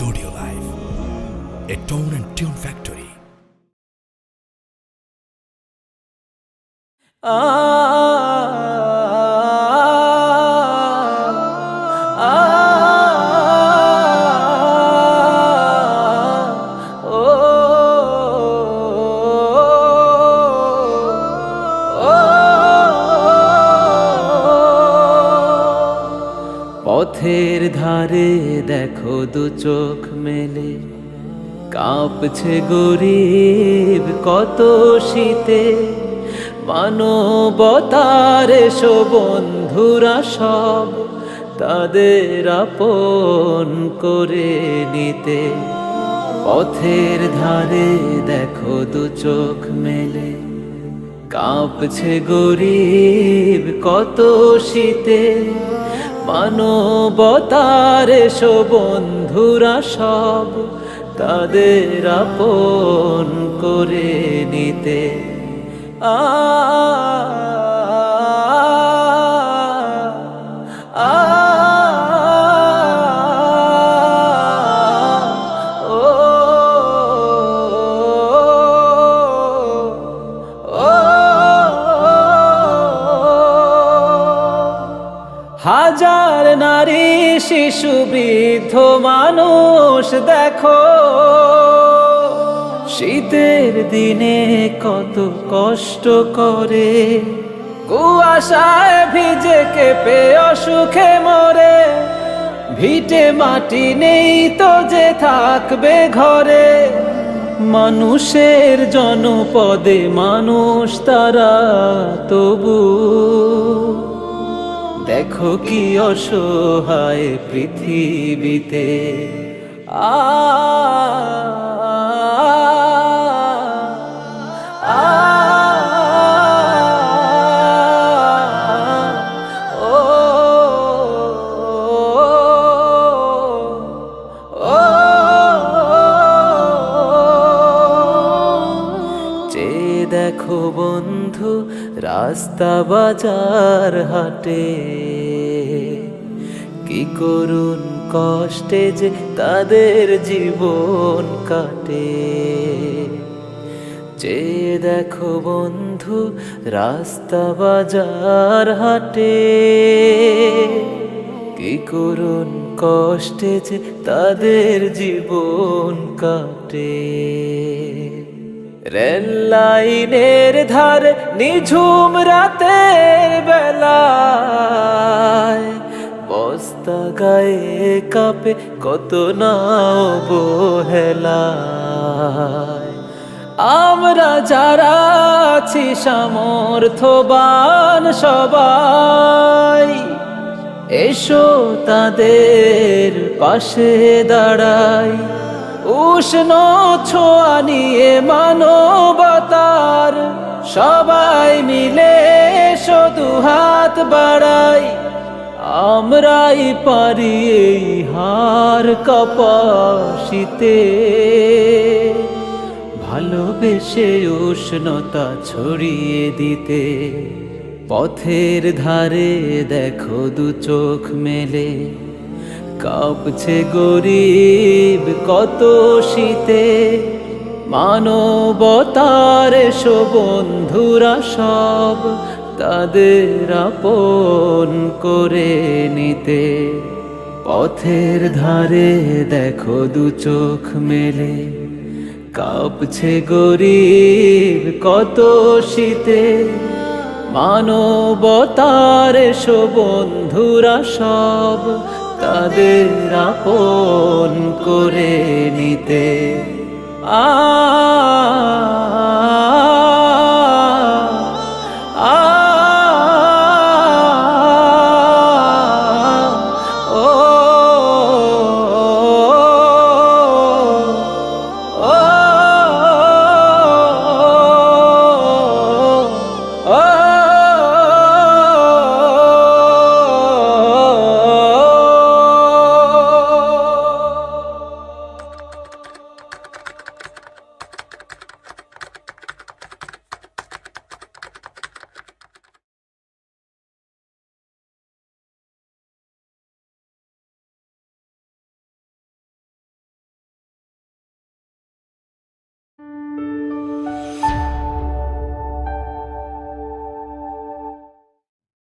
Studio Live, a tone and tune factory. Ah, পথের ধারে দেখো দু চোখ মেলে। কাঁপছে গরিব কত শীতে। মানবতার এসো বন্ধুরা সব, তাদের আপন করে নিতে। পথের ধারে দেখো দু চোখ মেলে। কাঁপছে গরিব কত শীতে। মানবতার এসো বন্ধুরা সব তাদের আপন করে নিতে। আ হাজার নারী, শিশু, বৃদ্ধ মানুষ, দেখো। শীতের দিনে কত কষ্ট করে কুয়াশায় ভিজে কেঁপে অসুখে মরে। ভিটে মাটি নেই তো যে থাকবে ঘরে। মানুষের জনপদে মানুষ তারা তবু দেখো কি অসহায় পৃথিবীতে আ দেখো বন্ধু রাস্তা বাজার হাটে কি করুন কষ্টে যে তাদের জীবন কাটে। যে দেখো বন্ধু, রাস্তা বাজার হাটে। কি করুন কষ্টে যে তাদের জীবন কাটে। রেল লাইনের ধার, নিঝুম রাতের বস্তা গায়ে কাপে, কত নাও বহেলায়। আমরা যারা আছি সামর্থবান সবাই, এসো তাদের পাশে দাঁড়াই। উষ্ণ ছোঁয়া নিয়ে মানবতার সবাই মিলে এসো দু হাত বাড়াই। আমরাই পারি এই হার কপাশিতে। ভালোবেসে উষ্ণতা ছড়িয়ে দিতে। পথের ধারে দেখো দু চোখ মেলে। কাঁপছে গরিব কত শীতে। মানবতার এসো বন্ধুরা সব। তাদের আপন করে নিতে। পথের ধারে দেখো দু চোখ মেলে। কাঁপছে গরিব কত শীতে। মানবতার এসো বন্ধুরা সব তাদের আপন করে নিতে। আ